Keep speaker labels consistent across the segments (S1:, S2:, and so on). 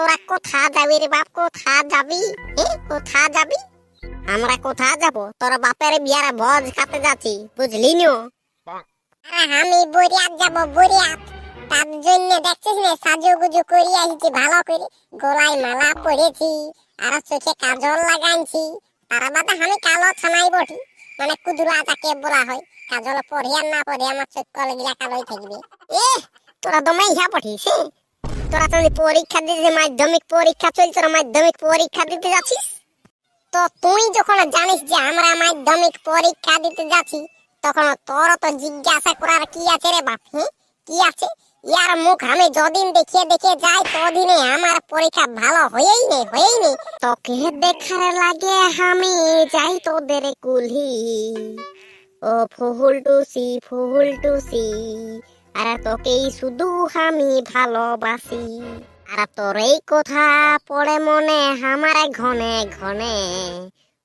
S1: তোরা কোথা যাবি রে বাপ? কোথা যাবি? কোথা যাবি? আমরা কোথা যাব? তোর বাপের বিয়ার ভোজ খাতে যাচ্ছি, বুঝলি নো?
S2: আমি বরিয়াত যাব, বরিয়াত। তার জন্য দেখছিস না, সাজুগুজু করি আসছি, ভালো করে। গলায় মালা পরেছি, আর চোখে কাজল লাগাইছি। তার বাদে আমি কালো ছানাই বটি মানে কুদুরা যাকে বলা হয়। কাজল পরে আর না পরে আমার চোখ কলে গিলা কালোই থাকবে।
S1: এ তোরা দমে ইহা এ? তোরা তো পরীক্ষা দিতে মাধ্যমিক পরীক্ষা চলছে, তোরা মাধ্যমিক পরীক্ষা দিতে যাচ্ছিস?
S2: তো তুই যখন জানিস যে আমরা মাধ্যমিক পরীক্ষা দিতে যাচ্ছি, তখন তোর তো জিজ্ঞাসা করার কি আছে রে বাপ হ্যাঁ কি আছে? ইয়ার মুখ আমি যদিন দেখিয়ে দেখিয়ে যাই, তদিনে আমার পরীক্ষা ভালো হয়েই নেই হয়েই নেই।
S1: তোকে দেখার লাগে আমি যাই তোদের কুলহি। ও ফুহুল টুসি ফুহুল টুসি। আর তোকেই শুধু আমি ভালোবাসি। আর তোর এই কথা পড়ে মনে আমার ঘনে ঘনে।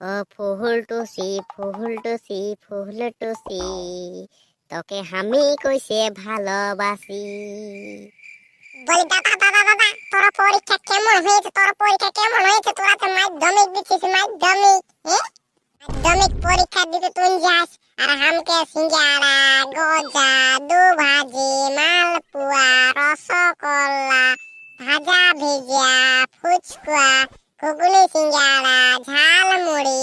S1: ও ফুহুল টুসি ফুহুল টুসি ফুহুল টুসি, তোকে আমি কইছে ভালোবাসি।
S2: বলি দাদা দাদা দাদা তোর পরীক্ষা কেমন হয়েছে? তোর পরীক্ষা কেমন হয়েছে? তোরা তো মাধ্যমিক দিচ্ছিস মাধ্যমিক হ্যাঁ? মাধ্যমিক পরীক্ষা দিতে তুই যাস আর হামকে সিঙ্গারা গজা দু ভাজি মালপুয়া, রসগোল্লা, ভাজা ভেজা ফুচকা ঘুগনি সিঙ্গারা ঝালমুড়ি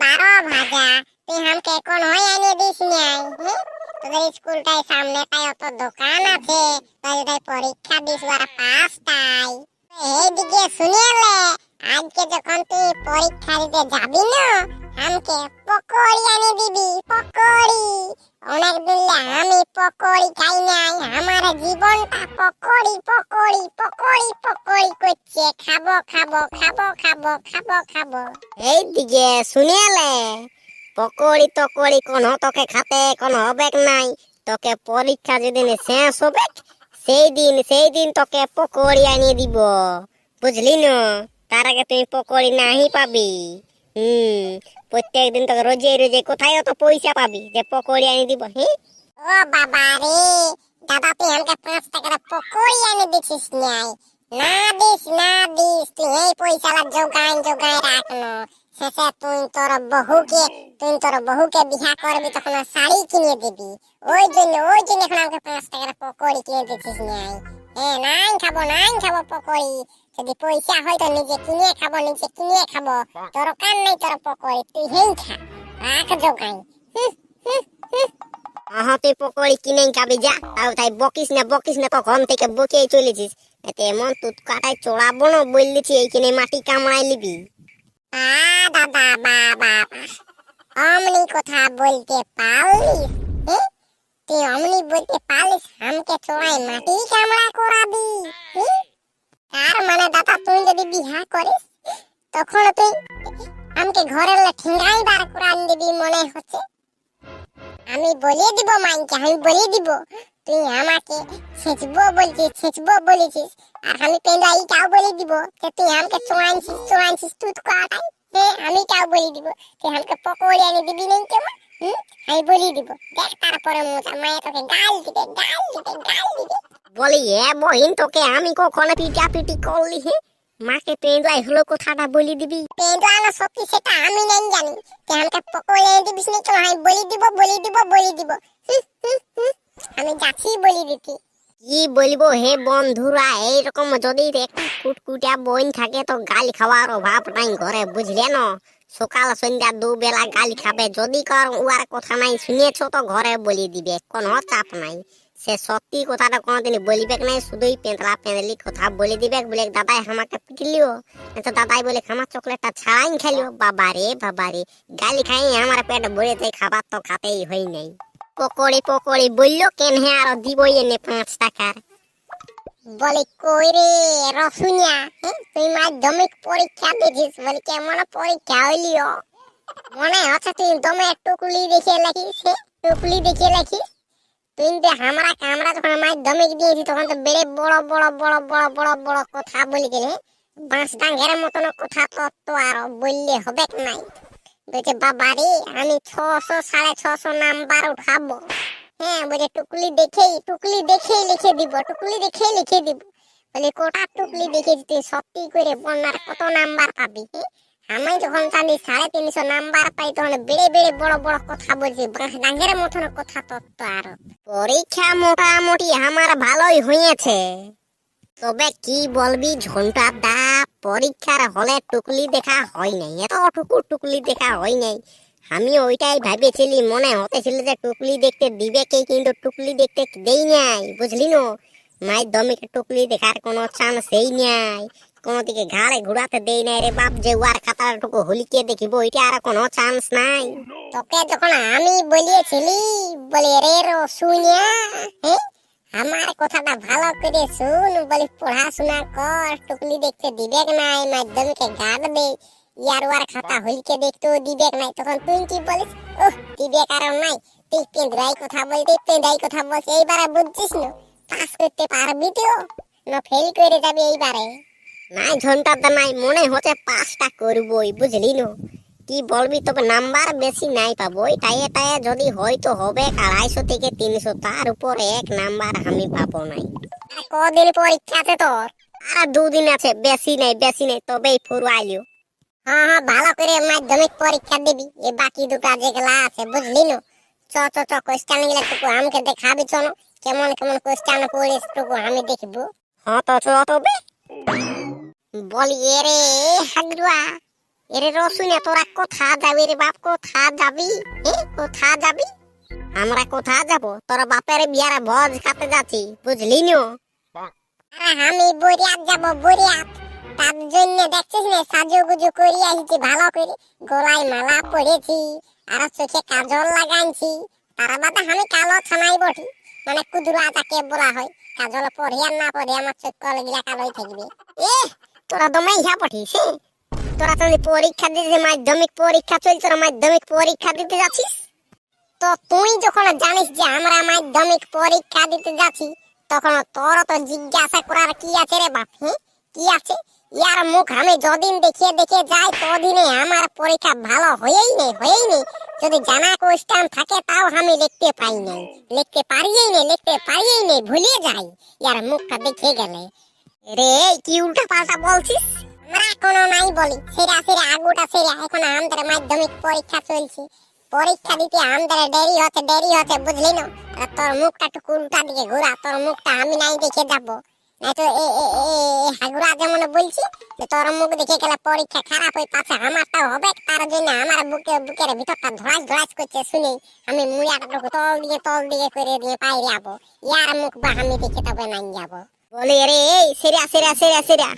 S2: বারো ভাজা। তুই হামকে কোন হয়ে এনে দিস নাই তোদের স্কুলটায় সামনে, তাই অত দোকান আছে। তাই তাই পরীক্ষা দিস, ওরা পাঁচটায় এইদিকে শুনিলে আজকে যখন তুই পরীক্ষা দিতে যাবি না, আমাকে পকোড়ি আনি দিবি, পকোড়ি। অনেক দিনলে আমি পকোড়ি খাই নাই, আমার জীবনটা পকোড়ি পকোড়ি পকোড়ি পকোড়ি করছে। খাব খাব খাব খাব খাব খাব।
S1: এই দিকে শুনিয়ালে পকড়ি তকড়ি কোন তোকে খাতে কোন হবে নাই। তোকে পরীক্ষা যেদিন শেষ হবে সেই দিন সেই দিন তোকে পকড়ি আনিয়ে দিব। বুঝলি না? তার আগে তুই পকড়ি নাহি পাবি। হুম, প্রত্যেক দিন তোকে রোজে রোজে কোথায় অত পয়সা পাবি যে পকড়ি আনি দিব হ্যাঁ
S2: ও বাবা রে, দাদা তুই আমাকে পাঁচ টাকার পকোড়ি আনি দিছিস নাই না দিস না দিস, তুই এই পয়সাটা জোগান জোগান রাখনো শেষে তুই তোর বহুকে তুই তোর বহুকে বিহা করবি, তখন শাড়ি কিনে দিবি। ওই জন্য ওই জন্য এখন আমাকে পাঁচ টাকার পকোড়ি কিনে দিছিস নাই হ্যাঁ নাই খাব নাই খাব পকোড়ি যদি পয়সা হয় তো নিজে কিনে খাব নিজে কিনে খাব। তোর কান নাই তোর পকোড়ি তুই হেই খা রাখ
S1: আহা তুই পকড়ি কিনে খাবি যা। তাও তাই বকিস না বকিস না তখন থেকে চলেছিস এতে এমন তুত কাটায় চড়াবো না বললিছি এইখানে মাটি কামড়াই লিবি।
S2: আ দাদা বা বা অমনি কথা বলতে পারলিস? তুই অমনি বলতে পারলিস আমাকে চোরাই মাটি কামড়া করাবি? তার মানে দাদা, তুই যদি বিহা করিস, তখন তুই আমাকে ঘরের ঠেঙ্গাই বার করান দিবি মনে হচ্ছে। আমি বলে দিব মাইকে আমি বলে দিব, তুই আমাকে ছেঁচবো বলছিস, ছেঁচবো বলেছিস, আর আমি পেন্ডা এইটাও বলে দিব যে তুই আমাকে চোরানছিস চোরানছিস তুই করাটাই। হ্যাঁ আমি তাও বলে দিব তুই আমাকে পকোড়ি এনে দিবি নেই কেমন আমি বলে দিব। দেখ তারপরে মায়ে তোকে গাল দিবে গাল দিবে গাল দিবে।
S1: বলি, এ বহিন তোকে আমি কখনো পিটা পিটি করলি, হে? মাকে পেঁদাই হলো, কথাটা বলি দিবি।
S2: আলো সত্যি, সেটা আমি জানি। তুই আমাকে দিবিস কেমন আমি বলে দিব বলে দিব বলে দিব। আমি যাচ্ছি বলে
S1: কি বলব হে বন্ধুরা যদি একটা কুটকুটিয়া বইন থাকে, তো গাল খাওয়ার অভাব নাই ঘরে, বুঝলে না? সকাল, সন্ধ্যা, দুবেলা গালি খাবে। যদি কর উয়ার কথা নাই, শুনেছ তো, ঘরে বলি দিবে। কোনো চাপ নাই। সে সত্যি কথাটা কোনোদিন বলিবে নাই, শুধুই পেঁতলা পেঁদলি কথা বলে দিবে। বলে, দাদাই আমাকে পিটলিও। দাদাই বলে আমার চকলেটটা ছাড়াই খেলিও। বাবা রে বাবা রে, গালি খাই, আমার পেট ভরে তাই খাবার তো খাতেই হই নাই। পকড়ি পকড়ি, বলল কেন হ্যাঁ আর দিবই এনে পাঁচ টাকার?
S2: বলে, কই রে রসুনিয়া হ্যাঁ? তুই মাধ্যমিক পরীক্ষা দিছিস বলে কেমন পরীক্ষা হইলিও মনে হচ্ছে তুই দমে টুকলি দেখিয়ে লেখিস হ্যাঁ? টুকলি দেখিয়ে লেখিস তুই যে আমরা কামরা যখন মাধ্যমিক দিয়েছি তখন তো বেড়ে বড় বড় বড় বড় বড় বড় কথা বলি গেলে বাঁশ ডাঙ্গের মতন কথা তো তো আর বললে হবে নাই বলছে বাবা রে আমি ছশো, সাড়ে ছশো নাম্বার উঠাবো হ্যাঁ বলে টুকলি দেখেই টুকলি দেখেই লিখে দিব, টুকলি দেখেই লিখে দিব। বলি কোটা টুকলি দেখেছি তুই সত্যি করে বন্যার কত নাম্বার পাবি আমি যখন জানি সাড়ে তিনশো নাম্বার পাই, তখন বেড়ে বেড়ে বড় বড় কথা বলছি ডাঙ্গের মতন কথা তত্ত্ব আরও।
S1: পরীক্ষা মোটামুটি আমার ভালোই হয়েছে। তবে কি বলবি ঝন্টা দা পরীক্ষার হলে টুকলি দেখা হয় নাই, এতটুকু টুকলি দেখা হয় নাই। আমি ওইটাই ভাবেছিলি, মনে হতেছিল যে টুকলি দেখতে দিবে কে কিন্তু টুকলি দেখতে দেই নাই, বুঝলি না? মাধ্যমিক টুকলি দেখার কোনো চান্সই নাই। কোনো দিকে ঘাড়ে ঘুরাতে দেই নাই রে বাপ, যে ওয়ার খাতাটুকু হলিকে দেখিব, ওইটা আর কোনো চান্স নাই।
S2: তোকে যখন আমি বলিয়েছিলি, বলি, রে রো শুনিয়া হ্যাঁ? আমার কথাটা ভালো করে শুন, বলি, পড়াশোনা কর, টুকলি দেখতে দিবেক নাই মাধ্যমিকে গার্ড দে ইয়ার ওয়ার খাতা দিবেক নাই। তখন তুই কি বলিস, ওহ দিবে কারণ নাই। তুই কথা বলতে কথা বুঝছিস না। পাস করতে পারবি তো? না ফেল করে যাবি এইবারে।
S1: নাই মনে হচ্ছে পাঁচটা করবই, বুঝলি নো? কি বলবি তবে নাম্বার বেশি নাই পাবো। টায়ে টায়ে যদি হয় তো হবে, আড়াইশো থেকে তিনশো। তার উপর এক নাম্বার আমি পাবো নাই।
S2: আর কদিন পরীক্ষা আছে তোর?
S1: আর দুদিন আছে, বেশি নাই বেশি নাই, তবেই ফুরু আইলিও
S2: হ্যাঁ হ্যাঁ ভালো করে মাধ্যমিক পরীক্ষা দিবি। এ বাকি দুটা যেগুলা আছে বুঝলি না? চ চ চ কোশ্চেনগুলা টুকু আমাকে দেখাবি চলো। কেমন কেমন কোশ্চেন পড়িস টুকু আমি দেখব।
S1: হ্যাঁ তো চ তবে বলি এরে হাগরুয়া। এরে রসুনে তোরা কোথা যাবি রে বাপ? কোথা যাবি? কোথা যাবি? আমরা কোথা যাব? তোর বাপের বিয়ার ভোজ খাতে যাচ্ছি বুঝলি নো?
S2: আমি বরিয়াত যাব বরিয়াত। তার জন্য দেখছিস না সাজু গুজু করি ভালো করে। গলায় মালা পড়েছি আর চোখে কাজল লাগাইছি। তার আমি কালো ছানাই বটি মানে কুদুরা যাকে বলা হয়। কাজল পড়িয়া না পড়ে আমার চোখ কালোই থাকবে।
S1: এ তোরা দমে ইহা পাঠিয়েছে তোরা পরীক্ষা দিতে মাধ্যমিক পরীক্ষা চলছে মাধ্যমিক পরীক্ষা দিতে যাচ্ছিস?
S2: তো তুই যখন জানিস যে আমরা মাধ্যমিক পরীক্ষা দিতে যাচ্ছি, তখন তোর তো জিজ্ঞাসা করার কি আছে রে বাপ হ্যাঁ? কি আছে? ইয়ার মুখ আমি যদিন দেখিয়ে দেখে যাই, তদিনে আমার পরীক্ষা ভালো হয়েই নেই হয়েই নেই। যদি জানা কোশ্চেন থাকে, তাও আমি লিখতে পাই নাই। লিখতে পারিয়েই নেই, লিখতে পারিয়েই নেই, ভুলিয়ে যাই। ইয়ার মুখটা দেখে গেলে।
S1: রে কি উল্টা পাল্টা বলছিস?
S2: আমরা কোনো নাই বলি। সেরা সেরা আগুটা সেরা এখন আমাদের মাধ্যমিক পরীক্ষা চলছে। পরীক্ষা দিতে আমাদের দেরি হচ্ছে দেরি হচ্ছে, বুঝলি না? তোর মুখটা একটু উল্টা দিকে ঘোরা, তোর মুখটা আমি নাই দেখে যাব। তো এ এ হাগুরা যেমন বলছি, যে তোর মুখ দেখে গেলে পরীক্ষা খারাপ হয়ে আমারটাও হবে, তার জন্য আমার বুকে বুকের ভিতরটা করছে, শুনে। আমি তল দিয়ে তল দিয়ে করে দিয়ে যাব ইয়ার মুখ বা আমি দেখে তবে নাই যাব।
S1: বলি রে এই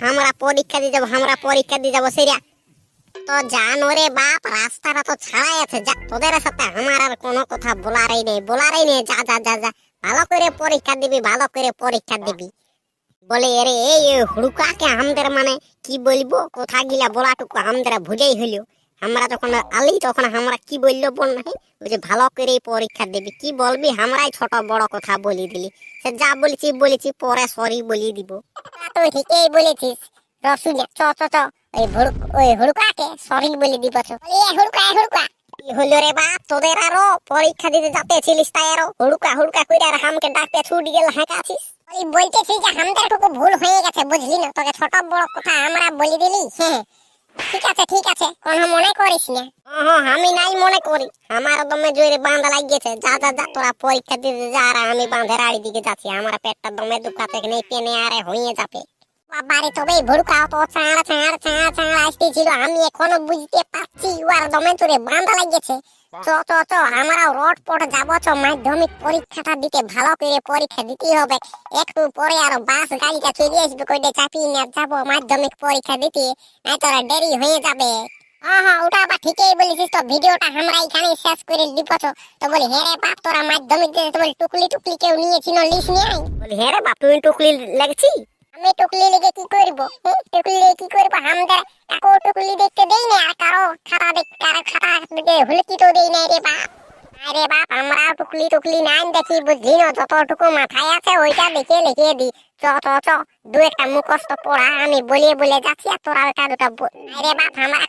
S1: আমরা পরীক্ষা দিয়ে যাব, আমরা পরীক্ষা দিয়ে যাব তো জানো রে বাপ, রাস্তাটা তো ছাড়াই আছে, যা, তোদের সাথে আমার আর কোনো কথা বলারই নেই বলারই নেই, যা যা যা যা। ভালো করে পরীক্ষা দিবি, ভালো করে পরীক্ষা দিবি। বলে, এরে, এই এই হুড়কাকে আমাদের মানে কি বলব? কোথা গিলা বলাটুকু আমাদের ভুলেই হইল। আমরা যখন আলি, তখন আমরা কি বলল বল না ওই যে ভালো করে পরীক্ষা দিবি। কি বলবি? আমরাই ছোট বড় কথা বলি দিলি। সে যা বলেছি বলেছি, পরে সরি বলি দিব।
S2: তুই ঠিকই বলেছিস। রসুলিয়া চ চ চ, ওই হুড়ক ওই হুড়কাকে সরি বলে দিব চ। এ হুড়কা হুড়কা!
S1: হলো রে বাপ? তোদের আরও পরীক্ষা দিতে যাতে ছিলিস তাই আরও? হুড়কা হুড়কা কইরা আর হামকে ডাকতে ছুট গেল হাঁকাছিস
S2: ওই বলতেছি যে আমাদের টুকু ভুল হয়ে গেছে, বুঝলি না? তোকে ছোট বড় কথা আমরা বলি দিলি? হ্যাঁ ঠিক আছে ঠিক আছে। কোনো মনে করিস না।
S1: হ্যাঁ আমি নাই মনে করি। আমার দমে জোরে বাঁধা লাগিয়েছে। যা যা যা, তোরা পরীক্ষা দিতে যা, আর আমি বাঁধের আড়ি দিকে যাচ্ছি। আমার পেটটা দমে দুঃখাতে নেই পেনে আরে হয়ে যাবে।
S2: বাবারে, তবে ভুড়কা তো চাঁড়া চাঁড়া চাঁড়া চাঁড়া আসতেছিল আমি এখনও বুঝতে পারছি উয়ার দমে তোরে বাঁধা লাগিয়েছে। চ চ চ আমরাও রট পট যাব, চ, মাধ্যমিক পরীক্ষাটা দিতে ভালো করে পরীক্ষা দিতেই হবে। একটু পরে আরও বাস, গাড়িটা চলে আসবে কইতে চাপিয়ে নিয়ে যাব মাধ্যমিক পরীক্ষা দিতে নাই তোরা দেরি হয়ে যাবে। হ্যাঁ হ্যাঁ ওটা আবার ঠিকই বলেছিস তো, ভিডিওটা আমরা এখানে শেষ করে দিব তো। বলি হ্যাঁ রে বাপ, তোরা মাধ্যমিক দিতে তো টুকলি টুকলি কেউ নিয়েছিল লিস নিয়ে
S1: বলি হ্যাঁ রে বাপ তুমি টুকলি লাগছি?
S2: আমি টুকলি লেগে কি করব হুম? টুকলি লেগে কি করব আমাদের কাকো টুকলি দেখতে দেই না, আর কারও খাতা দেখ, কারও খাতা দেখতে হলে কি তো দেই না রে বাপ আরে বাপ আমরা টুকলি টুকলি নাইন দেখি, বুঝলি না, যতটুকু মাথায় আছে, ওইটা দেখে লিখিয়ে দি বলে আর আরে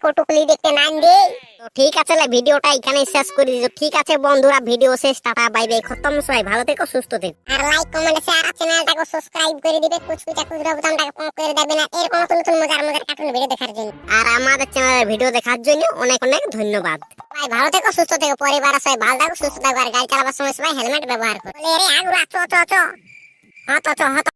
S1: ঠিক আছে ভিডিওটা এখানে শেষ করে দিচ্ছি ঠিক আছে বন্ধুরা, ভিডিও শেষ, টাটা, বাই বাই, খতম, সবাই ভালো থেকো, সুস্থ থেকো।
S2: আর লাইক কমেন্ট শেয়ার আর চ্যানেলটাকে সাবস্ক্রাইব করে দিবে, কুচকুচা কুচরা বোতামটাকে করে দেবে না, এরকম নতুন নতুন মজার মজার কার্টুন ভিডিও দেখার জন্য।
S1: আর আমাদের চ্যানেলের ভিডিও দেখার জন্য অনেক অনেক ধন্যবাদ।
S2: সবাই ভালো থেকো, সুস্থ থেকো, পরিবার সবাই ভালো থাকো, সুস্থ থাকো, আর গাড়ি চালাবার সময় সবাই হেলমেট ব্যবহার করো। আগুরা হ্যাঁ